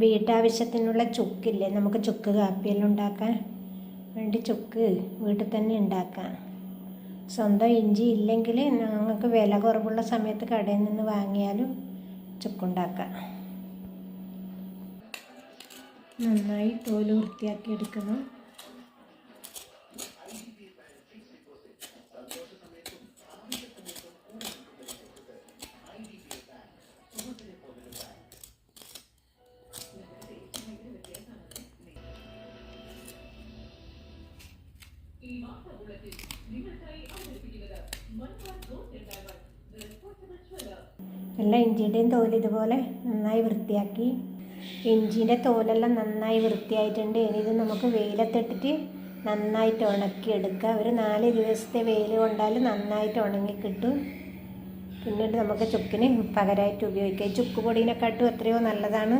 വീട്ടാവശ്യത്തിനുള്ള ചുക്കില്ലേ? നമുക്ക് ചുക്ക് കാപ്പിയെല്ലാം ഉണ്ടാക്കാൻ വേണ്ടി ചുക്ക് വീട്ടിൽ തന്നെ ഉണ്ടാക്കാം. സ്വന്തം ഇഞ്ചി ഇല്ലെങ്കിൽ ഞങ്ങൾക്ക് വില കുറവുള്ള സമയത്ത് കടയിൽ നിന്ന് വാങ്ങിയാലും ചുക്കുണ്ടാക്കാം. നന്നായി തോൽ വൃത്തിയാക്കി എടുക്കണം. എല്ലാ ഇഞ്ചിയുടെയും തോൽ ഇതുപോലെ നന്നായി വൃത്തിയാക്കി. ഇഞ്ചിന്റെ തോലെല്ലാം നന്നായി വൃത്തിയായിട്ടുണ്ട്. ഇനി ഇത് നമുക്ക് വെയിലത്തിട്ടിട്ട് നന്നായിട്ട് ഉണക്കിയെടുക്കുക. ഒരു നാല് ദിവസത്തെ വെയിൽ കൊണ്ടാൽ നന്നായിട്ട് ഉണങ്ങി കിട്ടും പിന്നീട് നമുക്ക് ചുക്കിന് പകരമായിട്ട് ഉപയോഗിക്കാം. ഈ ചുക്ക് പൊടീനെക്കാട്ടും എത്രയോ നല്ലതാണ്.